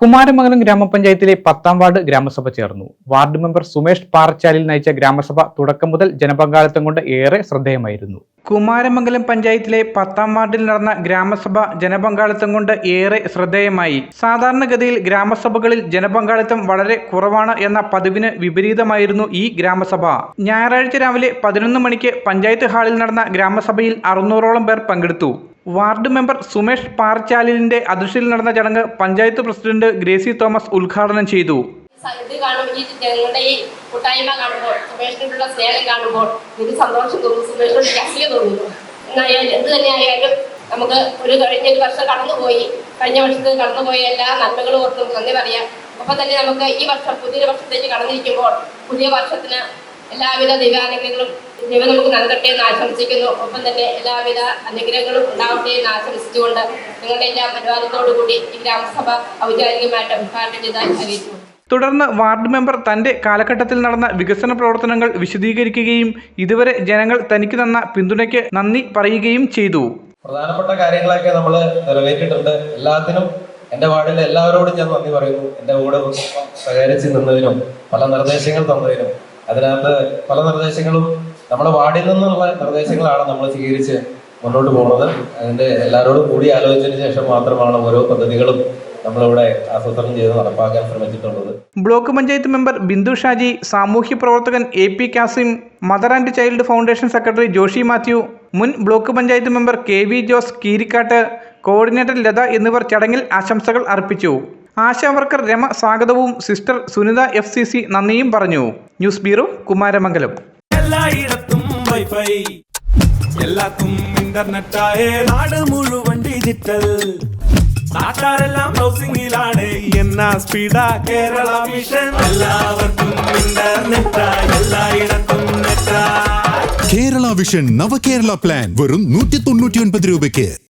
കുമാരമംഗലം ഗ്രാമപഞ്ചായത്തിലെ പത്താം വാർഡ് ഗ്രാമസഭ ചേർന്നു. വാർഡ് മെമ്പർ സുമേഷ് പാറച്ചാലിൽ നയിച്ച ഗ്രാമസഭ തുടക്കം മുതൽ ജനപങ്കാളിത്തം കൊണ്ട് ഏറെ ശ്രദ്ധേയമായിരുന്നു. കുമാരമംഗലം പഞ്ചായത്തിലെ പത്താം വാർഡിൽ നടന്ന ഗ്രാമസഭ ജനപങ്കാളിത്തം കൊണ്ട് ഏറെ ശ്രദ്ധേയമായി. സാധാരണഗതിയിൽ ഗ്രാമസഭകളിൽ ജനപങ്കാളിത്തം വളരെ കുറവാണ് എന്ന പതിവിന് വിപരീതമായിരുന്നു ഈ ഗ്രാമസഭ. ഞായറാഴ്ച രാവിലെ പതിനൊന്ന് മണിക്ക് പഞ്ചായത്ത് ഹാളിൽ നടന്ന ഗ്രാമസഭയിൽ അറുന്നൂറോളം പേർ പങ്കെടുത്തു. വാർഡ് മെമ്പർ സുമേഷ് പാർച്ചാലിന്റെ അധ്യക്ഷതയിൽ നടന്ന ചടങ്ങ് പഞ്ചായത്ത് പ്രസിഡന്റ് ഗ്രേസി തോമസ് ഉദ്ഘാടനം ചെയ്തു. കാണുമ്പോൾ ഈ കാണുമ്പോൾ കാണുമ്പോൾ നമുക്ക് ഒരു കഴിഞ്ഞ ഒരു വർഷം കടന്നുപോയി. കഴിഞ്ഞ വർഷത്തിൽ കടന്നുപോയ എല്ലാ നന്മകളും ഓർത്ത് നന്ദി പറയാം. ഒപ്പം തന്നെ നമുക്ക് ഈ വർഷം പുതിയൊരു വർഷത്തേക്ക് കടന്നിരിക്കുമ്പോൾ പുതിയ വർഷത്തിന് എല്ലാവിധ ദൈവാനുഗ്രഹങ്ങളും ദൈവം നമുക്ക് നൽകട്ടെ എന്ന് ആശംസിക്കുന്നു. ഒപ്പം തന്നെ എല്ലാവിധ അനുഗ്രഹങ്ങളും ഉണ്ടാവട്ടെ എന്ന് ആശംസിച്ചുകൊണ്ട് നിങ്ങളുടെ എല്ലാ അനുവാദത്തോടു കൂടി ഈ ഗ്രാമസഭ ഔദ്യോഗികമായിട്ട് ഉദ്ഘാടനം ചെയ്താൽ അറിയിച്ചു തുടർന്ന് വാർഡ് മെമ്പർ തന്റെ കാലഘട്ടത്തിൽ നടന്ന വികസന പ്രവർത്തനങ്ങൾ വിശദീകരിക്കുകയും ഇതുവരെ ജനങ്ങൾ തനിക്ക് തന്ന പിന്തുണയ്ക്ക് നന്ദി പറയുകയും ചെയ്തു. പ്രധാനപ്പെട്ട കാര്യങ്ങളൊക്കെ നമ്മൾ നിറവേറ്റിയിട്ടുണ്ട് എല്ലാത്തിനും എന്റെ വാർഡിലെ എല്ലാവരോടും ഞാൻ നന്ദി പറയുന്നു. എന്റെ കൂടെ സഹകരിച്ച് നിന്നതിനും പല നിർദ്ദേശങ്ങൾ തന്നതിനും അതിനകത്ത് പല നിർദ്ദേശങ്ങളും നമ്മുടെ വാർഡിൽ നിന്നുള്ള നിർദ്ദേശങ്ങളാണ് നമ്മൾ സ്വീകരിച്ച് മുന്നോട്ട് പോകുന്നത്. അതിന്റെ എല്ലാവരോടും കൂടി ആലോചിച്ചതിന് ശേഷം മാത്രമാണ് ഓരോ പദ്ധതികളും ആസൂത്രണം ചെയ്ത് നടപ്പാക്കാൻ ശ്രമിച്ചിട്ടുള്ളത്. ബ്ലോക്ക് പഞ്ചായത്ത് മെമ്പർ ബിന്ദു ഷാജി സാമൂഹ്യ പ്രവർത്തകൻ A P Kasim mother and child foundation secretary Joshy Mathew മുൻ block panchayat member K V Jose Keerikkattu coordinator Latha എന്നിവർ ചടങ്ങിൽ ആശംസകൾ അർപ്പിച്ചു. ആശാ വർക്കർ രമ സ്വാഗതവും sister Sunitha F C C നന്ദിയും പറഞ്ഞു. News bureau Kumaramangalam. എല്ലായിടത്തും വൈഫൈ നാട് മുഴുവൻ ഡിജിറ്റൽ. നാട്ടാരെല്ലാം ബ്രൗസിംഗിലാണ് എന്നാ സ്പീഡാ കേരള മിഷൻ. എല്ലാവർക്കും ഇന്റർനെറ്റാ എല്ലായിടത്തും നെറ്റാ കേരള വിഷൻ നവകേരള പ്ലാൻ വെറും നൂറ്റി തൊണ്ണൂറ്റി ഒൻപത് രൂപയ്ക്ക്.